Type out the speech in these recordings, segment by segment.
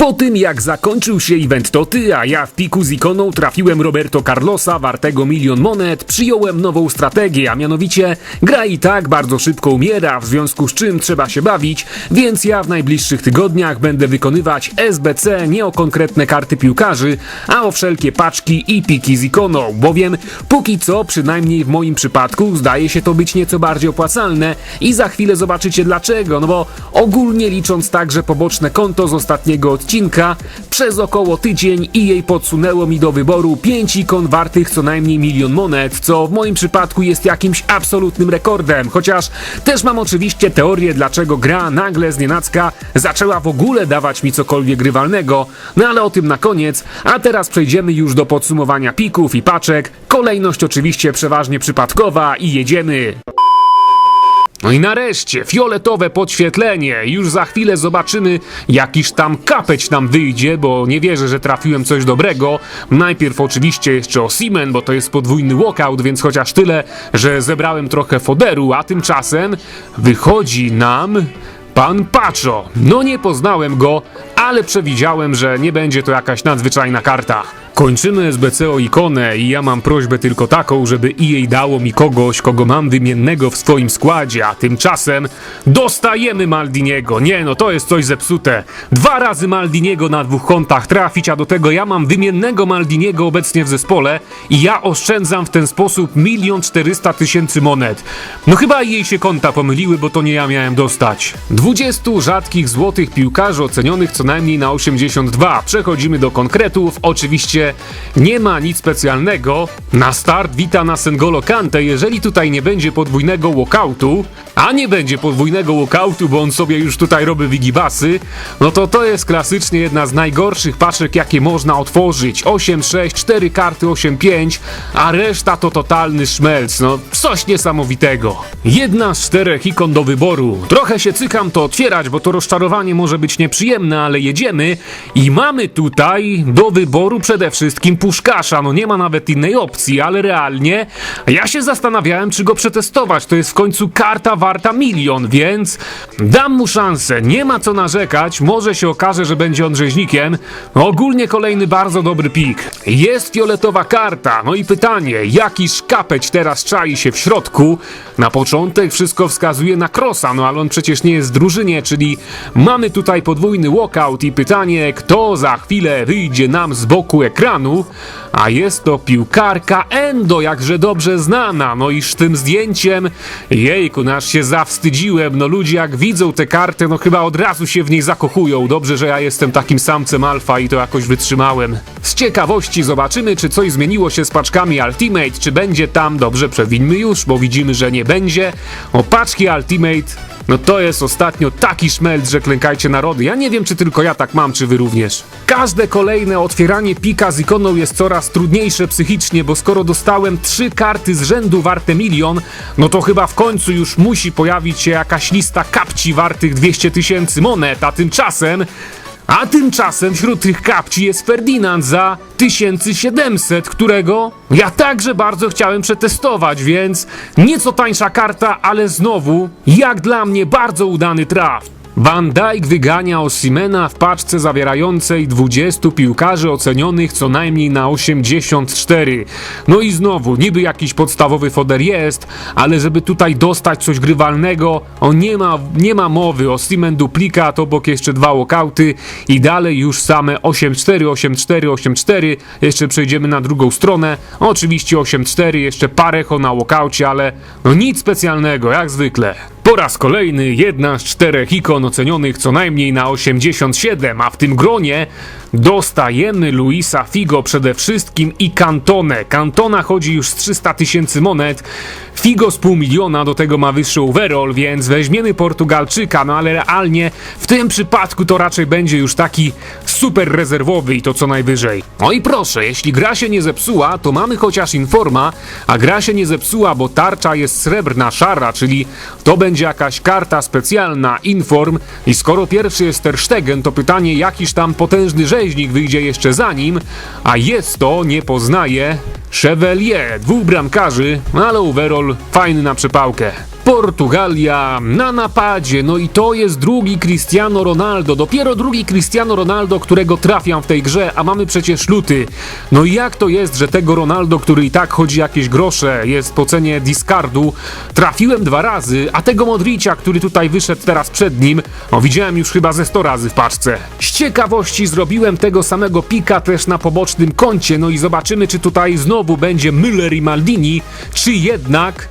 Po tym jak zakończył się event Toty, a ja w piku z ikoną trafiłem Roberto Carlosa wartego milion monet, przyjąłem nową strategię, a mianowicie gra i tak bardzo szybko umiera, w związku z czym trzeba się bawić, więc ja w najbliższych tygodniach będę wykonywać SBC nie o konkretne karty piłkarzy, a o wszelkie paczki i piki z ikoną, bowiem póki co, przynajmniej w moim przypadku, zdaje się to być nieco bardziej opłacalne i za chwilę zobaczycie dlaczego, no bo ogólnie licząc także poboczne konto z ostatniego odcinka, przez około tydzień EA podsunęło mi do wyboru 5 ikon wartych co najmniej milion monet, co w moim przypadku jest jakimś absolutnym rekordem, chociaż też mam oczywiście teorię dlaczego gra nagle z nienacka zaczęła w ogóle dawać mi cokolwiek grywalnego, no ale o tym na koniec, a teraz przejdziemy już do podsumowania pików i paczek, kolejność oczywiście przeważnie przypadkowa i jedziemy! No i nareszcie, fioletowe podświetlenie. Już za chwilę zobaczymy, jakiż tam kapeć nam wyjdzie, bo nie wierzę, że trafiłem coś dobrego. Najpierw oczywiście jeszcze Osimen, bo to jest podwójny walkout, więc chociaż tyle, że zebrałem trochę foderu, a tymczasem wychodzi nam... Pan Pacho. No nie poznałem go, ale przewidziałem, że nie będzie to jakaś nadzwyczajna karta. Kończymy SBC o ikonę i ja mam prośbę tylko taką, żeby EA dało mi kogoś, kogo mam wymiennego w swoim składzie, a tymczasem dostajemy Maldiniego. Nie no, to jest coś zepsute. Dwa razy Maldiniego na dwóch kontach trafić, a do tego ja mam wymiennego Maldiniego obecnie w zespole i ja oszczędzam w ten sposób milion czterysta tysięcy monet. No chyba jej się konta pomyliły, bo to nie ja miałem dostać. 20 rzadkich złotych piłkarzy ocenionych co najmniej na 82. Przechodzimy do konkretów. Oczywiście nie ma nic specjalnego. Na start wita nas N'Golo Kante. Jeżeli tutaj nie będzie podwójnego walkoutu, a nie będzie podwójnego walkoutu, bo on sobie już tutaj robi wigibasy, no to to jest klasycznie jedna z najgorszych paczek, jakie można otworzyć. 8-6, 4 karty 8-5, a reszta to totalny szmelc. No, coś niesamowitego. Jedna z czterech ikon do wyboru. Trochę się cykam to otwierać, bo to rozczarowanie może być nieprzyjemne, ale jedziemy i mamy tutaj do wyboru przede wszystkim puszkasza. No nie ma nawet innej opcji, ale realnie ja się zastanawiałem, czy go przetestować. To jest w końcu karta warta milion, więc dam mu szansę. Nie ma co narzekać. Może się okaże, że będzie on rzeźnikiem. Ogólnie kolejny bardzo dobry pik. Jest fioletowa karta. No i pytanie, jaki szkapeć teraz czai się w środku? Na początek wszystko wskazuje na Krosa, no ale on przecież nie jest w drużynie, czyli mamy tutaj podwójny walkout i pytanie, kto za chwilę wyjdzie nam z boku ekranu, a jest to piłkarka Endo, jakże dobrze znana, no iż tym zdjęciem, jejku, nasz się zawstydziłem, no ludzie jak widzą tę kartę, no chyba od razu się w niej zakochują, dobrze, że ja jestem takim samcem alfa i to jakoś wytrzymałem. Z ciekawości zobaczymy, czy coś zmieniło się z paczkami Ultimate, czy będzie tam, dobrze, przewińmy już, bo widzimy, że nie będzie, o paczki Ultimate no to jest ostatnio taki szmelc, że klękajcie narody. Ja nie wiem, czy tylko ja tak mam, czy wy również. Każde kolejne otwieranie pika z ikoną jest coraz trudniejsze psychicznie, bo skoro dostałem trzy karty z rzędu warte milion, no to chyba w końcu już musi pojawić się jakaś lista kapci wartych 200 tysięcy monet, a tymczasem... A tymczasem wśród tych kapci jest Ferdinand za 1700, którego ja także bardzo chciałem przetestować, więc nieco tańsza karta, ale znowu, jak dla mnie, bardzo udany traf. Van Dijk wygania Osimena w paczce zawierającej 20 piłkarzy ocenionych co najmniej na 84. No i znowu, niby jakiś podstawowy foder jest, ale żeby tutaj dostać coś grywalnego, on nie ma, nie ma mowy. Osimen duplikat, obok jeszcze dwa walkouty i dalej już same 8-4, 8-4, 8-4. Jeszcze przejdziemy na drugą stronę. Oczywiście 8-4, jeszcze parecho na walkoucie, ale no nic specjalnego, jak zwykle. Po raz kolejny jedna z czterech ikon ocenionych co najmniej na 87, a w tym gronie dostajemy Luisa Figo przede wszystkim i Cantone. Cantona chodzi już z 300 tysięcy monet, Figo z pół miliona, do tego ma wyższy overall, więc weźmiemy Portugalczyka, no ale realnie w tym przypadku to raczej będzie już taki super rezerwowy i to co najwyżej. No i proszę, jeśli gra się nie zepsuła, to mamy chociaż informa, a gra się nie zepsuła, bo tarcza jest srebrna, szara, czyli to będzie jakaś karta specjalna, inform i skoro pierwszy jest Ter Stegen, to pytanie jakiś tam potężny rzeźnik wyjdzie jeszcze za nim, a jest to, nie poznaje, Chevalier, dwóch bramkarzy, ale overall fajny na przepałkę. Portugalia na napadzie. No i to jest drugi Cristiano Ronaldo. Dopiero drugi Cristiano Ronaldo, którego trafiam w tej grze, a mamy przecież luty. No i jak to jest, że tego Ronaldo, który i tak chodzi jakieś grosze, jest po cenie discardu, trafiłem dwa razy, a tego Modricia, który tutaj wyszedł teraz przed nim, no widziałem już chyba ze 100 razy w paczce. Z ciekawości zrobiłem tego samego pika też na pobocznym koncie, no i zobaczymy, czy tutaj znowu będzie Müller i Maldini, czy jednak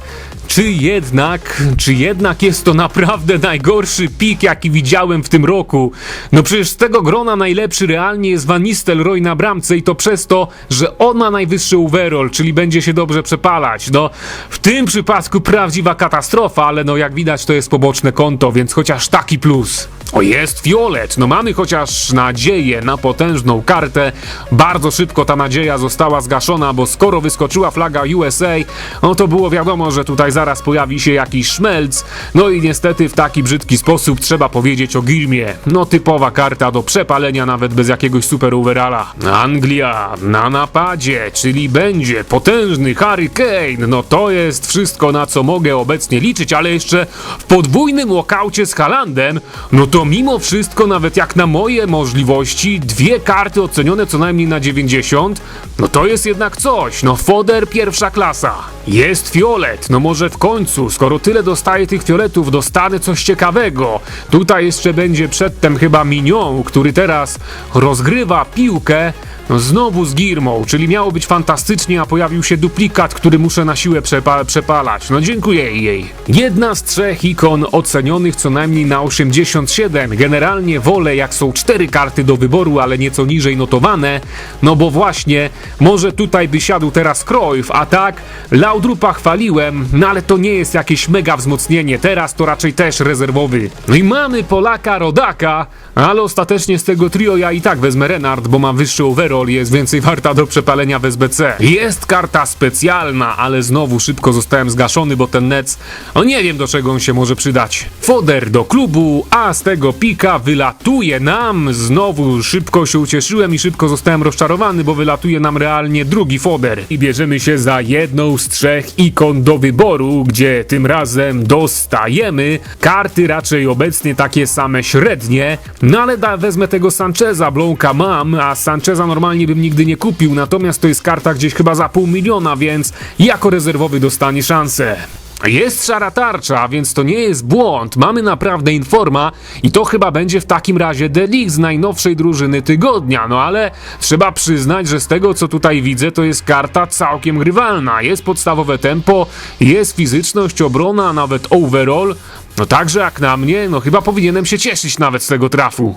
czy jednak, czy jednak jest to naprawdę najgorszy pik, jaki widziałem w tym roku? No przecież z tego grona najlepszy realnie jest Van Nistelrooy na bramce i to przez to, że on ma najwyższy overall, czyli będzie się dobrze przepalać. No, w tym przypadku prawdziwa katastrofa, ale no jak widać to jest poboczne konto, więc chociaż taki plus. O, jest fiolet. No mamy chociaż nadzieję na potężną kartę. Bardzo szybko ta nadzieja została zgaszona, bo skoro wyskoczyła flaga USA, no to było wiadomo, że tutaj zaraz pojawi się jakiś szmelc. No i niestety w taki brzydki sposób trzeba powiedzieć o Girmie. No typowa karta do przepalenia nawet bez jakiegoś super overalla. Anglia na napadzie, czyli będzie potężny Harry Kane. No to jest wszystko na co mogę obecnie liczyć, ale jeszcze w podwójnym lokaucie z Halandem, no to mimo wszystko nawet jak na moje możliwości, dwie karty ocenione co najmniej na 90, no to jest jednak coś. No foder pierwsza klasa. Jest fiolet, no może w końcu, skoro tyle dostaję tych fioletów, dostanę coś ciekawego. Tutaj jeszcze będzie przedtem chyba Minion, który teraz rozgrywa piłkę, znowu z Girmą, czyli miało być fantastycznie, a pojawił się duplikat, który muszę na siłę przepa przepalać. No dziękuję jej. Jedna z trzech ikon ocenionych co najmniej na 87. Generalnie wolę jak są cztery karty do wyboru, ale nieco niżej notowane, no bo właśnie może tutaj by siadł teraz Cruyff, a tak Laudrupa chwaliłem, no ale to nie jest jakieś mega wzmocnienie, teraz to raczej też rezerwowy. No i mamy Polaka Rodaka, ale ostatecznie z tego trio ja i tak wezmę Renard, bo ma wyższy overall jest więcej warta do przepalenia w SBC. Jest karta specjalna, ale znowu szybko zostałem zgaszony, bo ten Nec, no nie wiem do czego on się może przydać. Foder do klubu, a z tego pika wylatuje nam. Znowu szybko się ucieszyłem i szybko zostałem rozczarowany, bo wylatuje nam realnie drugi foder. I bierzemy się za jedną z trzech ikon do wyboru, gdzie tym razem dostajemy karty raczej obecnie takie same średnie, no ale da, wezmę tego Sancheza, Blonka mam, a Sancheza normalnie bym nigdy nie kupił, natomiast to jest karta gdzieś chyba za pół miliona, więc jako rezerwowy dostanie szansę. Jest szara tarcza, więc to nie jest błąd. Mamy naprawdę informa i to chyba będzie w takim razie Delik z najnowszej drużyny tygodnia. No ale trzeba przyznać, że z tego co tutaj widzę, to jest karta całkiem grywalna. Jest podstawowe tempo, jest fizyczność, obrona, nawet overall. No także jak na mnie, no chyba powinienem się cieszyć nawet z tego trafu.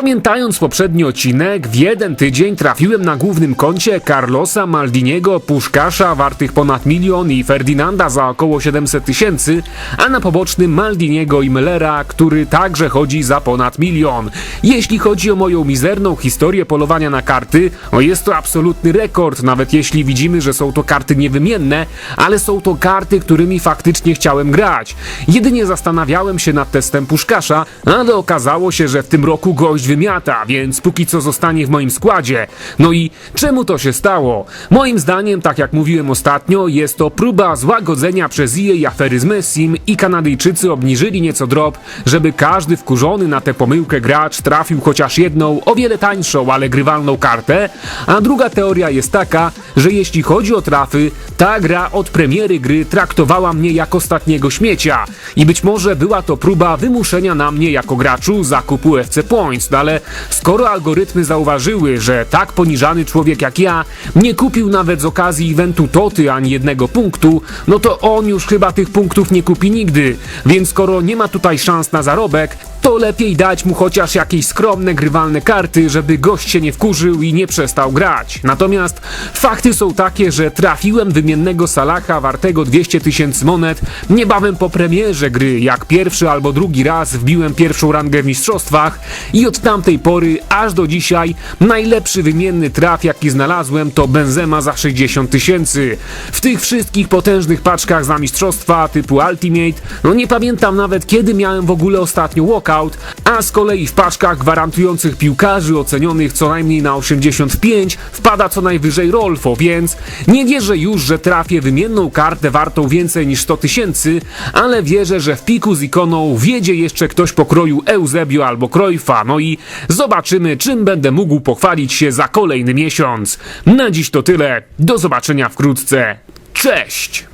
Pamiętając poprzedni odcinek, w jeden tydzień trafiłem na głównym koncie Carlosa Maldiniego, Puszkasza wartych ponad milion i Ferdinanda za około 700 tysięcy, a na pobocznym Maldiniego i Millera, który także chodzi za ponad milion. Jeśli chodzi o moją mizerną historię polowania na karty, jest to absolutny rekord, nawet jeśli widzimy, że są to karty niewymienne, ale są to karty, którymi faktycznie chciałem grać. Jedynie zastanawiałem się nad testem Puszkasza, ale okazało się, że w tym roku gość wymiata, więc póki co zostanie w moim składzie. No i czemu to się stało? Moim zdaniem, tak jak mówiłem ostatnio, jest to próba złagodzenia przez EA afery z Messim i Kanadyjczycy obniżyli nieco drop, żeby każdy wkurzony na tę pomyłkę gracz trafił chociaż jedną, o wiele tańszą, ale grywalną kartę. A druga teoria jest taka, że jeśli chodzi o trafy, ta gra od premiery gry traktowała mnie jako ostatniego śmiecia i być może była to próba wymuszenia na mnie jako graczu zakupu FC Points, no ale skoro algorytmy zauważyły, że tak poniżany człowiek jak ja nie kupił nawet z okazji eventu Toty ani jednego punktu, no to on już chyba tych punktów nie kupi nigdy, więc skoro nie ma tutaj szans na zarobek, to lepiej dać mu chociaż jakieś skromne grywalne karty, żeby gość się nie wkurzył i nie przestał grać. Natomiast fakty są takie, że trafiłem wymiennego Salaha wartego 200 tysięcy monet niebawem po premierze gry, jak pierwszy albo drugi raz wbiłem pierwszą rangę w mistrzostwach i od tamtej pory aż do dzisiaj najlepszy wymienny traf jaki znalazłem to Benzema za 60 tysięcy. W tych wszystkich potężnych paczkach za mistrzostwa typu Ultimate, no nie pamiętam nawet kiedy miałem w ogóle ostatnio walkout, knockout, a z kolei w paczkach gwarantujących piłkarzy ocenionych co najmniej na 85 wpada co najwyżej Rolfo, więc nie wierzę już, że trafię wymienną kartę wartą więcej niż 100 tysięcy, ale wierzę, że w piku z ikoną wiedzie jeszcze ktoś pokroju Eusebio albo Cruyffa, no i zobaczymy, czym będę mógł pochwalić się za kolejny miesiąc. Na dziś to tyle, do zobaczenia wkrótce, cześć!